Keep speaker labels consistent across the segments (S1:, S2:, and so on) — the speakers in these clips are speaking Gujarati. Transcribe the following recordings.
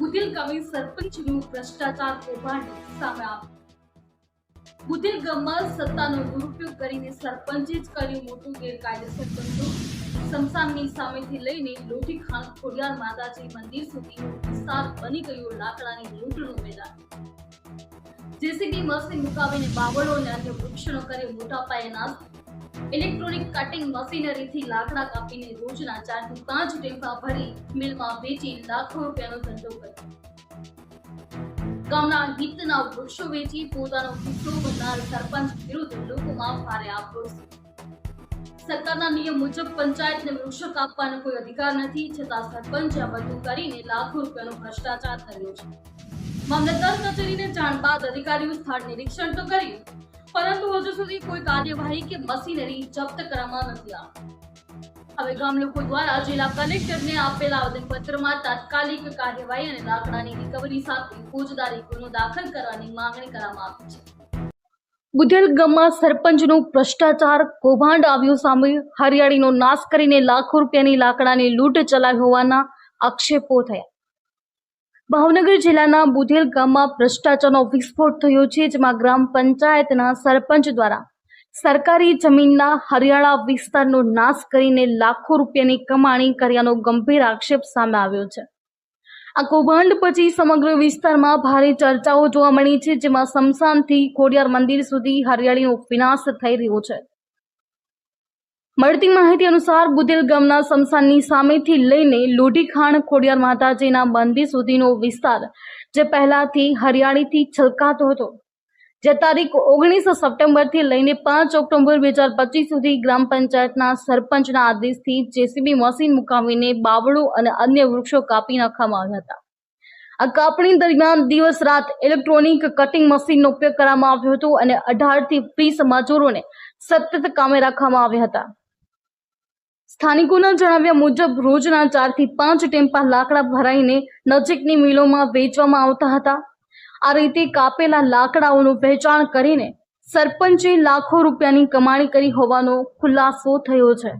S1: બુધિલ ગામે સરપંચનું ભ્રષ્ટાચાર કૌભાંડ સામે આવ્યું. બુધિલ ગામમાં સત્તાનો દુરુપયોગ કરીને સરપંચે જ કર્યું મોટું ગેરકાયદેસર ધંધો સમસાનની સામેથી લઈને લોઢી ખાન ખોડિયાર માતાજી મંદિર સુધીનો વિસ્તાર બની ગયો લાકડાની લૂંટનું મેદાન. જેસીબી મશીન મુકાવીને બાવળો અને અન્ય વૃક્ષોનો કર્યો મોટા પાયે નાશ. ઇલેક્ટ્રોનિક કટિંગ મશીનરીથી લાકડા કાપીને રોજના ચારથી પાંચ ટેમ્પા ભરી મિલમાં વેચી લાખો રૂપિયાનો ધંધો કર્યો. ગામના હિતના વૃક્ષો વેચી પોતાનો હિસ્સો બનનાર સરપંચ વિરુદ્ધ લોકોમાં ભારે આક્રોશ. સરકારના નિયમ મુજબ પંચાયતને વૃક્ષો કાપવાનો કોઈ અધિકાર નથી, છતાં સરપંચે બધું કરીને લાખો રૂપિયાનો ભ્રષ્ટાચાર કર્યો છે. મામલતદાર કચેરીને જાણ બાદ અધિકારીઓ સ્થળ નિરીક્ષણ તો કર્યું સુધી કોઈ કાર્યવાહી કે મશીનરી જપ્ત કરવામાં નથી હવે ગામ લોકો દ્વારા જિલ્લા કલેક્ટરને આપેલા આવેદનપત્રમાં તાત્કાલિક કાર્યવાહી અને લાકડાની રિકવરી સાથે ફોજદારી ગુનો દાખલ કરવાની માંગણી કરવામાં આવી છે. બુધેલ ગામમાં સરપંચનું ભ્રષ્ટાચાર, કૌભાંડ આવ્યું સામે હરિયાળીનો નાશ કરીને લાખો રૂપિયાની લાકડાની લૂંટ ચલાવી હોવાના આક્ષેપો થયા. ભાવનગર જિલ્લાના બુધેલ ગામમાં ભ્રષ્ટાચારનો વિસ્ફોટ થયો છે, જેમાં ગ્રામ પંચાયતના સરપંચ દ્વારા સરકારી જમીનના હરિયાળા વિસ્તારનો નાશ કરીને લાખો રૂપિયાની કમાણી કર્યાનો ગંભીર આક્ષેપ સામે આવ્યો છે. આ કૌભાંડ પછી સમગ્ર વિસ્તારમાં ભારે ચર્ચાઓ જોવા મળી છે, જેમાં સમસાનથી ખોડિયાર મંદિર સુધી હરિયાળીનો વિનાશ થઈ રહ્યો છે. મળતી માહિતી અનુસાર બુદેલ ગામના સમસાનની સામેથી લઈને લોઢીખાણ ખોડિયાર માતાજીના મંદિર સુધીનો વિસ્તાર, જે પહેલાથી હરિયાળીથી છલકાતો હતો. જે તારીખ ઓગણીસ સપ્ટેમ્બરથી લઈને પાંચ ઓક્ટોબર બે હજાર પચીસ સુધી ગ્રામ પંચાયતના સરપંચના આદેશથી જેસીબી મશીન મુકાવીને બાવળો અને અન્ય વૃક્ષો કાપી નાખવામાં આવ્યા હતા. આ કાપણી દરમિયાન દિવસ રાત ઇલેક્ટ્રોનિક કટિંગ મશીનનો ઉપયોગ કરવામાં આવ્યો હતો અને અઢારથી વીસ મજૂરોને સતત કામે રાખવામાં આવ્યા હતા. સ્થાનિકોના જણાવ્યા મુજબ, રોજના ચારથી પાંચ ટેમ્પા લાકડા ભરાઈને નજીકની મિલોમાં વેચવામાં આવતા હતા. આ રીતે કાપેલા લાકડાઓનું વેચાણ કરીને સરપંચે લાખો રૂપિયાની કમાણી કરી હોવાનો ખુલાસો થયો છે.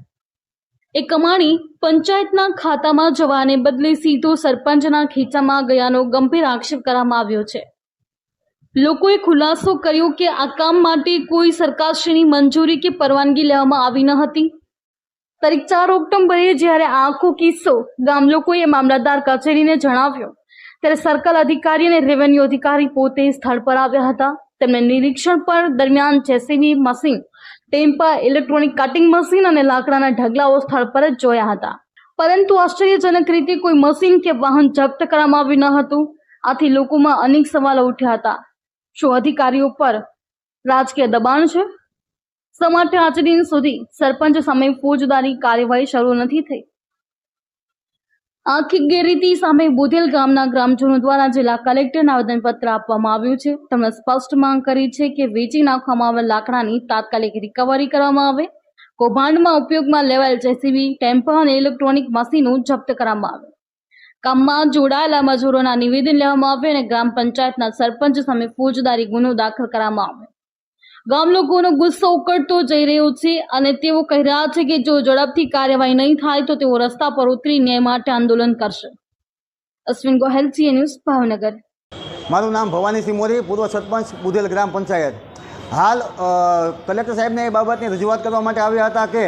S1: એ કમાણી પંચાયતના ખાતામાં જવાને બદલે સીધો સરપંચના ખીચામાં ગયાનો ગંભીર આક્ષેપ કરવામાં આવ્યો છે. લોકોએ ખુલાસો કર્યો કે આ કામ માટે કોઈ સરકારશ્રીની મંજૂરી કે પરવાનગી લેવામાં આવી ન હતી. તારીખ ચાર ઓક્ટોબરે જ્યારે આખો કિસ્સો ગામ લોકોએ મામલતદાર કચેરીને જણાવ્યો. ત્યારે સર્કલ અધિકારી અને રેવન્યુ અધિકારી પોતે સ્થળ પર આવ્યા હતા. તેમને નિરીક્ષણ પર દરમિયાન જેસીબી મશીન, ટેમ્પા ઇલેક્ટ્રોનિક કટિંગ મશીન અને લાકડાના ઢગલાઓ સ્થળ પર જ જોયા હતા. પરંતુ આશ્ચર્યજનક રીતે કોઈ મશીન કે વાહન જપ્ત કરવામાં આવ્યું ન હતું. આથી લોકોમાં અનેક સવાલો ઉઠ્યા હતા. શું અધિકારીઓ પર રાજકીય દબાણ છે? માટે આજ દિન સુધી સરપંચ સામે ફોજદારી કાર્યવાહી શરૂ નથી થઈ. આખી ગેરરીતિ સામે બુધેલ ગામના ગ્રામજનો દ્વારા જિલ્લા કલેક્ટરને આવેદનપત્ર આપવામાં આવ્યું છે. તેમણે સ્પષ્ટ માંગ કરી છે કે વેચી નાખવામાં આવેલ લાકડાની તાત્કાલિક રિકવરી કરવામાં આવે. કૌભાંડમાં ઉપયોગમાં લેવાયેલ જેસીબી, ટેમ્પા અને ઇલેક્ટ્રોનિક મશીનો જપ્ત કરવામાં આવે. કામમાં જોડાયેલા મજૂરોના નિવેદન લેવામાં આવે અને ગ્રામ પંચાયતના સરપંચ સામે ફોજદારી ગુનો દાખલ કરવામાં આવે. ગામ લોકોનો ગુસ્સો ઉકળતો જઈ રહ્યો છે અને તેઓ કહી રહ્યા છે કે જો ઝડપથી કાર્યવાહી નહીં થાય તો તેઓ રસ્તા પર ઉતરી ન્યાય માટે આંદોલન કરશે. Ashwin Gohel, C A news, Bhavnagar.
S2: મારું નામ ભવાનીસિંહ મોરી, પૂર્વ સરપંચ બુધેલ ગ્રામ પંચાયત. હાલ કલેક્ટર સાહેબને એ બાબતની રજૂઆત કરવા માટે આવ્યા હતા કે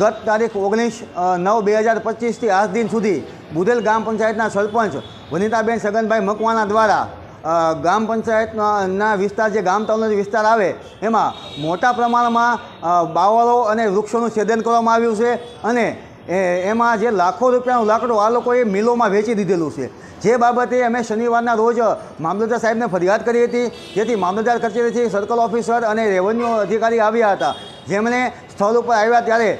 S2: ગત તારીખ ઓગણીસ નવ, બે હજાર પચીસથી આજ દિન સુધી બુધેલ ગ્રામ પંચાયતના સરપંચ વનિતાબેન સગનભાઈ મકવાણા દ્વારા ગ્રામ પંચાયતના વિસ્તાર જે ગામ તાલુનો વિસ્તાર આવે, એમાં મોટા પ્રમાણમાં બાવળો અને વૃક્ષોનું છેદન કરવામાં આવ્યું છે અને એમાં જે લાખો રૂપિયાનું લાકડું આ લોકોએ મિલોમાં વેચી દીધેલું છે. જે બાબતે અમે શનિવારના રોજ મામલતદાર સાહેબને ફરિયાદ કરી હતી. જેથી મામલતદાર કચેરીથી સર્કલ ઓફિસર અને રેવન્યુ અધિકારી આવ્યા હતા. જેમણે સ્થળ ઉપર આવ્યા ત્યારે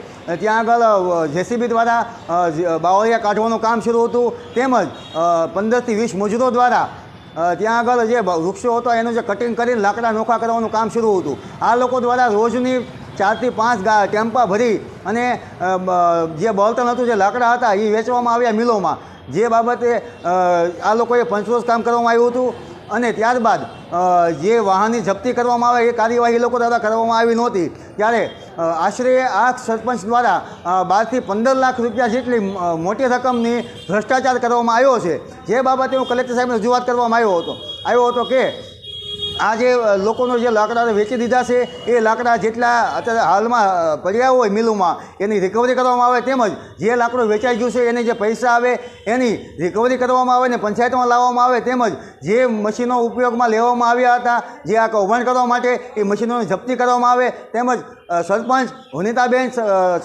S2: ત્યાં આગળ જેસીબી દ્વારા બાવળિયા કાઢવાનું કામ શરૂ હતું. તેમજ પંદરથી વીસ મજૂરો દ્વારા ત્યાં આગળ જે વૃક્ષો હતા, એનું જે કટિંગ કરીને લાકડા નોખા કરવાનું કામ શરૂ હતું. આ લોકો દ્વારા રોજની ચારથી પાંચ ગા ટેમ્પા ભરી અને જે બળતણ હતું, જે લાકડા હતા એ વેચવામાં આવ્યા મિલોમાં. જે બાબતે આ લોકોએ પંચરોજ કામ કરવામાં આવ્યું હતું. અને ત્યારબાદ જે વાહનની જપ્તી કરવામાં આવે, એ કાર્યવાહી લોકો દ્વારા કરવામાં આવી નહોતી. ત્યારે આશરે આ સરપંચ દ્વારા બારથી પંદર લાખ રૂપિયા જેટલી મોટી રકમની ભ્રષ્ટાચાર કરવામાં આવ્યો છે. જે બાબતે હું કલેક્ટર સાહેબને રજૂઆત કરવામાં આવ્યો હતો. આવ્યો હતો કે આ જે લોકોનો જે લાકડા વેચી દીધા છે, એ લાકડા જેટલા અત્યારે હાલમાં પડ્યા હોય મિલોમાં, એની રિકવરી કરવામાં આવે તેમજ જે લાકડું વેચાઈ ગયું છે, એને જે પૈસા આવે, એની રિકવરી કરવામાં આવે ને પંચાયતમાં લાવવામાં આવે તેમજ જે મશીનો ઉપયોગમાં લેવામાં આવ્યા હતા, જે આ કૌભાંડ કરવા માટે એ મશીનોની જપ્તી કરવામાં આવે તેમજ સરપંચ વનિતાબેન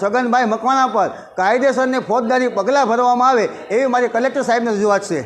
S2: છગનભાઈ મકવાણા પર કાયદેસરને ફોજદારી પગલાં ભરવામાં આવે એવી મારી કલેક્ટર સાહેબને રજૂઆત છે.